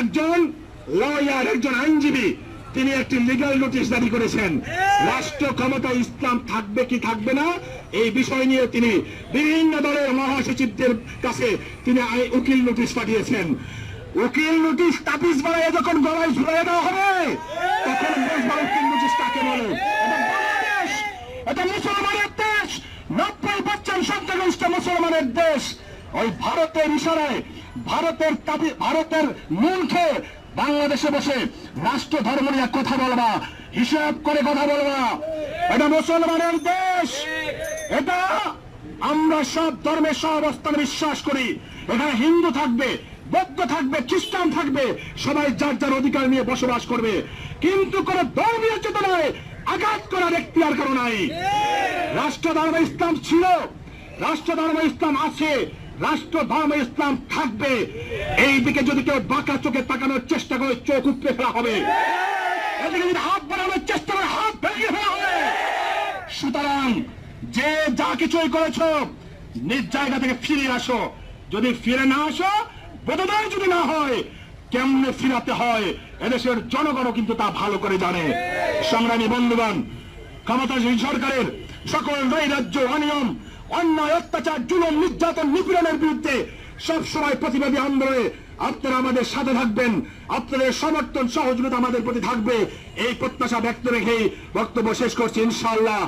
একজন লয়ার একজন আইনজীবী। তিনি একটি লিগাল নোটিশ জারি করেছেন। রাষ্ট্র ক্ষমতা ইসলাম থাকবে কি থাকবে না এই বিষয় নিয়ে তিনি বিভিন্ন দলের মহাসচিবদের কাছে তিনি উকিল নোটিশ পাঠিয়েছেন। উকিল নোটিশ তাপিস বাড়ায় যখন গলায় ঝুলাই দেওয়া হবে তখন বুঝবা উকিল নোটিশ কাকে বলে? এটা এটা মুসলমানের দেশ! নব্বই পার্সেন্ট সংখ্যাগরিষ্ঠ মুসলমানের দেশ! ওই ভারতের ইশারায় ভারতের ভারতের মূল বাংলাদেশে বসে রাষ্ট্র ধর্ম নিয়ে কথা বলবা, হিসাব করে কথা বলবা। এটা মুসলমানের দেশ। এটা আমরা সব ধর্মের সব অবস্থানে বিশ্বাস করি। এখানে হিন্দু থাকবে, বৌদ্ধ থাকবে, খ্রিস্টান থাকবে, সবাই যার যার অধিকার নিয়ে বসবাস করবে। কিন্তু কোন ধর্মীয় চেতনায় আঘাত করার এখতিয়ার কারও নাই। রাষ্ট্র ধর্ম ইসলাম ছিল রাষ্ট্র ধর্ম ইসলাম আছে রাষ্ট্র ধর্ম ইসলাম থাকবে। এই দিকে যদি কেউ বাঁকা চোখে তাকানোর চেষ্টা করে, চোখ উপড়ে ফেলা হবে। হাত বাড়ানোর চেষ্টা করে, হাত ভেঙে ফেলা হবে। সুতরাং যে যা কিছুই করেছ, নিজ জায়গা থেকে ফিরে আসো। যদি ফিরে না আসো, বোধোদয় যদি না হয়, কেমনে ফিরাতে হয়, এদেশের জনগণও কিন্তু তা ভালো করে জানে। সংগ্রামী বন্ধুগণ ক্ষমতাসীন সরকারের সকল নৈরাজ্য অনিয়ম অন্যায়, অত্যাচার, জুলুম, নির্যাতন, নিপীড়নের বিরুদ্ধে সবসময় প্রতিবাদী আন্দোলনে আপনারা আমাদের সাথে থাকবেন। আপনাদের সমর্থন, সহযোগিতা আমাদের প্রতি থাকবে। এই প্রত্যাশা ব্যক্ত রেখে বক্তব্য শেষ করছি, ইনশাআল্লাহ।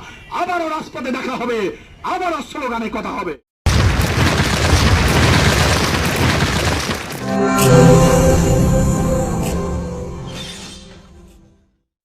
আবারও রাজপথে দেখা হবে। আবারও স্লোগানে কথা হবে।